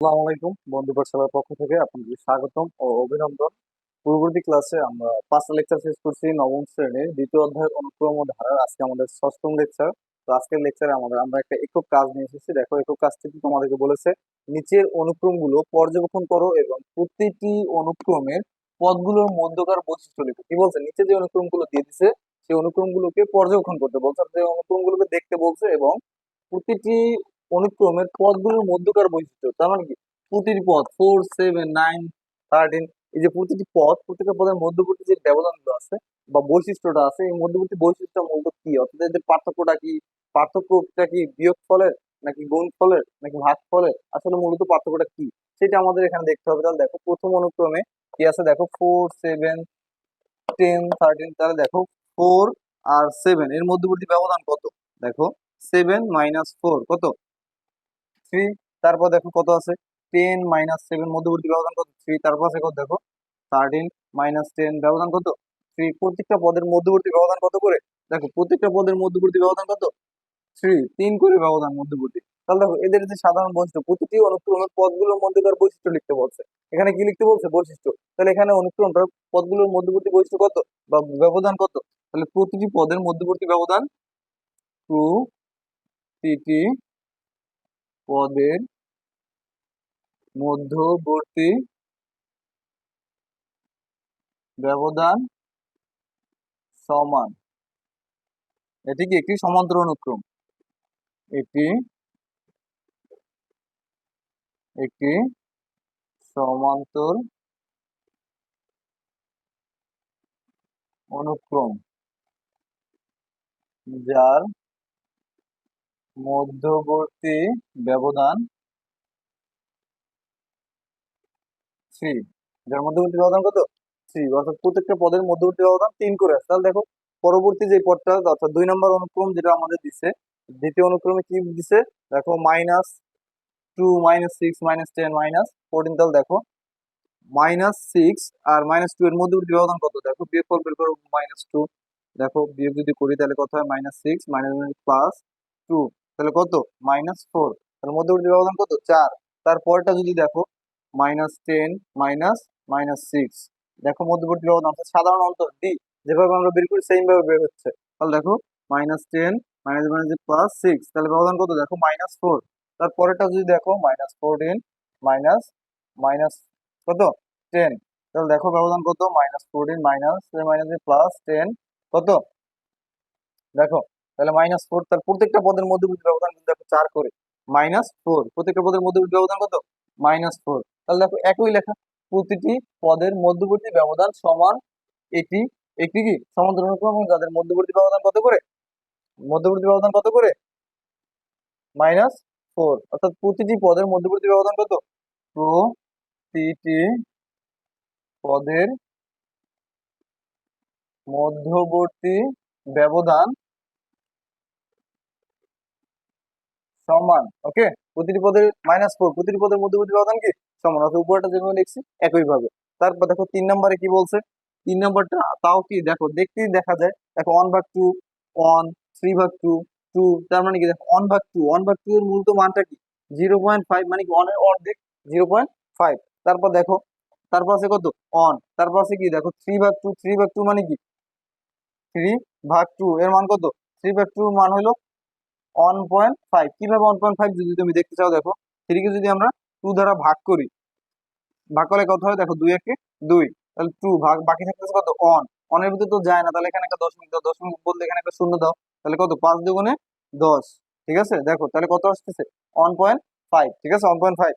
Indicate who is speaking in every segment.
Speaker 1: আসসালামু আলাইকুম, বন্ধু পাঠশালার পক্ষ থেকে আপনাদের স্বাগতম ও অভিনন্দন। পূর্ববর্তী ক্লাসে আমরা পাঁচটা লেকচার শেষ করছি, নবম শ্রেণির দ্বিতীয় অধ্যায়ের অনুক্রম ও ধারার আজকে আমাদের ষষ্ঠম লেকচার তো আজকের লেকচারে আমাদের, আমরা একটা একক কাজ নিয়ে এসেছি। দেখো, একক কাজটি কি তোমাদেরকে বলেছে? নিচের অনুক্রমগুলো পর্যবেক্ষণ করো এবং প্রতিটি অনুক্রমের পদগুলোর মধ্যকার বৈশিষ্ট্য লিখো। কি বলছে? নিচে যে অনুক্রমগুলো দিয়ে দিছে, সেই অনুক্রমগুলোকে পর্যবেক্ষণ করতে বলছে। এই অনুক্রমগুলোকে দেখতে বলছে এবং প্রতিটি অনুক্রমের পদগুলোর মধ্যকার বৈশিষ্ট্য। তার মানে কি? প্রতিটি পদ ফোর সেভেন নাইন থার্টিন এই যে প্রতিটি পদ প্রতিটা পদের মধ্যবর্তী যে ব্যবধানগুলো আছে বা বৈশিষ্ট্যটা আছে, এই মধ্যবর্তী বৈশিষ্ট্য মূলত কি? অর্থাৎ এদের পার্থক্যটা কি? পার্থক্যটা কি বিয়োগ ফলের নাকি গুণ ফলের নাকি ভাগ ফলের? আসলে মূলত পার্থক্যটা কি? সেটা আমাদের এখানে দেখতে হবে। তাহলে দেখো, প্রথম অনুক্রমে কি আছে? দেখো ফোর সেভেন টেন থার্টিন তাহলে দেখো ফোর আর সেভেন এর মধ্যবর্তী ব্যবধান কত? দেখো সেভেন মাইনাস ফোর কত? থ্রি তারপর দেখো কত আছে? টেন মাইনাস সেভেন মধ্যবর্তী ব্যবধান কত? থ্রি তারপর আছে কত দেখো? থার্টিন মাইনাস টেন ব্যবধান কত? থ্রি প্রত্যেকটা পদের মধ্যবর্তী ব্যবধান কত করে? দেখো, প্রত্যেকটা পদের মধ্যবর্তী ব্যবধান কত? থ্রি তিন করে ব্যবধান মধ্যবর্তী। তাহলে দেখো, এদের যে সাধারণ বৈশিষ্ট্য, প্রতিটি অনুক্রমের পদগুলোর মধ্যকার বৈশিষ্ট্য লিখতে বলছে। এখানে কি লিখতে বলছে? বৈশিষ্ট্য। তাহলে এখানে অনুক্রমটার পদগুলোর মধ্যবর্তী বৈশিষ্ট্য কত? বা ব্যবধান কত? তাহলে প্রতিটি পদের মধ্যবর্তী ব্যবধান টু টি পদের মধ্যবর্তী ব্যবধান সমান। এটি কি একটি সমান্তর অনুক্রম? এটি একটি সমান্তর অনুক্রম যার মধ্যবর্তী ব্যবধান থ্রি যার মধ্যবর্তী ব্যবধান কত? থ্রি অর্থাৎ প্রত্যেকটা পদের মধ্যবর্তী ব্যবধান তিন করে আছে তাহলে দেখো, পরবর্তী যে পদটা, অর্থাৎ দুই নম্বর অনুক্রম যেটা আমাদের দিছে, দ্বিতীয় অনুক্রমে কি দিছে? দেখো minus two minus six minus ten minus fourteen তাহলে দেখো মাইনাস সিক্স আর মাইনাস টু এর মধ্যবর্তী ব্যবধান কত? দেখো, বিয়োগ ফল বের করো মাইনাস টু দেখো, বিয়োগ যদি করি তাহলে কত হয়? Minus six minus plus two তাহলে কত? মাইনাস ফোর তাহলে মধ্যবর্তী ব্যবধান কত? চার। তারপরটা যদি দেখো minus ten minus minus six দেখো মধ্যবর্তী ব্যবধান, অর্থাৎ সাধারণ অন্তর ডি যেভাবে আমরা বের করি সেম ভাবে বের হচ্ছে। তাহলে দেখো minus ten minus minus plus six তাহলে ব্যবধান কত? দেখো মাইনাস ফোর তারপরেটা যদি দেখো মাইনাস ফোরটিন মাইনাস মাইনাস কত? টেন তাহলে দেখো ব্যবধান কত? Minus fourteen minus minus plus ten কত? দেখো তাহলে মাইনাস ফোর তার প্রত্যেকটা পদের মধ্যবর্তী ব্যবধান কিন্তু দেখো চার করে। মাইনাস ফোর প্রত্যেকটা পদের মধ্যবর্তী ব্যবধান কত? মাইনাস ফোর তাহলে দেখো একই লেখা, প্রতিটি পদের মধ্যবর্তী ব্যবধান সমান এটি একটি কি? অনুক্রম এবং যাদের মধ্যবর্তী ব্যবধান কত করে? মধ্যবর্তী ব্যবধান কত করে? মাইনাস ফোর অর্থাৎ প্রতিটি পদের মধ্যবর্তী ব্যবধান কত? প্রতিটি পদের মধ্যবর্তী ব্যবধান সমান ওকে প্রতিটি পদের মাইনাস ফোর প্রতিটি পদের মধ্যবর্তী ব্যবধান কি? সমান, অর্থাৎ উপরটা যেভাবে লিখছি একইভাবে। তারপর দেখো তিন নম্বরে কি বলছে? তিন নম্বরটা, তাও কি? দেখো, দেখতেই দেখা যায়, দেখো ওয়ান ভাগ টু ওয়ান থ্রি ভাগ টু টু তার মানে কি? দেখো ওয়ান ভাগ টু ওয়ান ভাগ টু এর মূলত মানটা কি? জিরো পয়েন্ট ফাইভ মানে কি ওয়ানের অর্ধেক? জিরো পয়েন্ট ফাইভ তারপর দেখো, তারপর আছে কত? অন তারপর আছে কি? দেখো থ্রি ভাগ টু থ্রি ভাগ টু মানে কি? থ্রি ভাগ টু এর মান কত? থ্রি ভাগ টু মান হলো ওয়ান পয়েন্ট ফাইভ কীভাবে ওয়ান পয়েন্ট ফাইভ যদি তুমি দেখতে চাও দেখো থ্রিকে যদি আমরা টু দ্বারা ভাগ করি, ভাগ করলে কত হয়? দেখো দুই একে দুই, তাহলে টু ভাগ, বাকি থাকতেছে কত? অন অনের ভিতরে তো যায় না, তাহলে এখানে একটা দশমিক দাও দশমিক বলতে এখানে একটা শূন্য দাও, তাহলে কত? পাঁচ দুগুণে দশ, ঠিক আছে? দেখো, তাহলে কত আসতেছে? ওয়ান পয়েন্ট ফাইভ ঠিক আছে? ওয়ান পয়েন্ট ফাইভ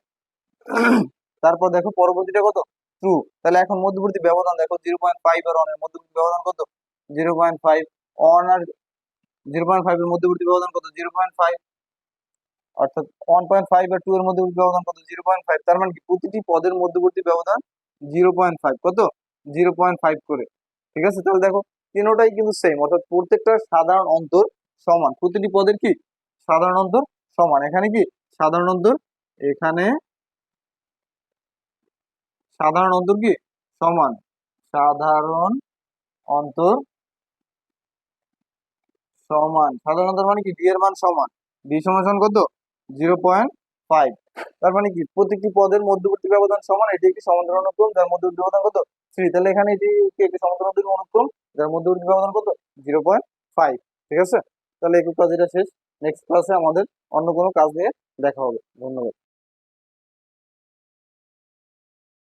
Speaker 1: তারপর দেখো পরবর্তীটা কত? টু তাহলে এখন মধ্যবর্তী ব্যবধান দেখো জিরো পয়েন্ট ফাইভ আর অনের মধ্যবর্তী ব্যবধান কত? জিরো পয়েন্ট ফাইভ অন আর জিরো পয়েন্ট ফাইভ এর মধ্যবর্তী ব্যবধান কত? জিরো পয়েন্ট ফাইভ অর্থাৎ ওয়ান পয়েন্ট ফাইভ আর টু এর মধ্যবর্তী ব্যবধান কত? জিরো পয়েন্ট ফাইভ তার মানে কি? প্রতিটি পদের মধ্যবর্তী ব্যবধান জিরো পয়েন্ট ফাইভ কত? জিরো পয়েন্ট ফাইভ করে। ঠিক আছে? তাহলে দেখো, তিনোটাই কিন্তু সেম অর্থাৎ প্রত্যেকটা সাধারণ অন্তর সমান। প্রতিটি পদের কি? সাধারণ অন্তর সমান। এখানে কি? সাধারণ অন্তর, এখানে সাধারণ অন্তর কি? সমান। সাধারণ অন্তর সমান সাধারণ অন্তর মানে কি? ডি এর মান সমান। ডি সমান কত? Zero point five. তার মানে কি? প্রত্যেকটি পদের মধ্যবর্তী ব্যবধান সমান, এটি একটি সমান্তরাল অনুক্রম, যার মধ্যবর্তী ব্যবধান কত? থ্রি তাহলে এখানে এটি একটি সমান্তরাল অনুক্রম, যার মধ্যবর্তী ব্যবধান কত? Zero point five. ঠিক আছে? তাহলে একক কাজ এটা শেষ নেক্সট ক্লাসে আমাদের অন্য কোনো কাজ নিয়ে দেখা হবে। ধন্যবাদ।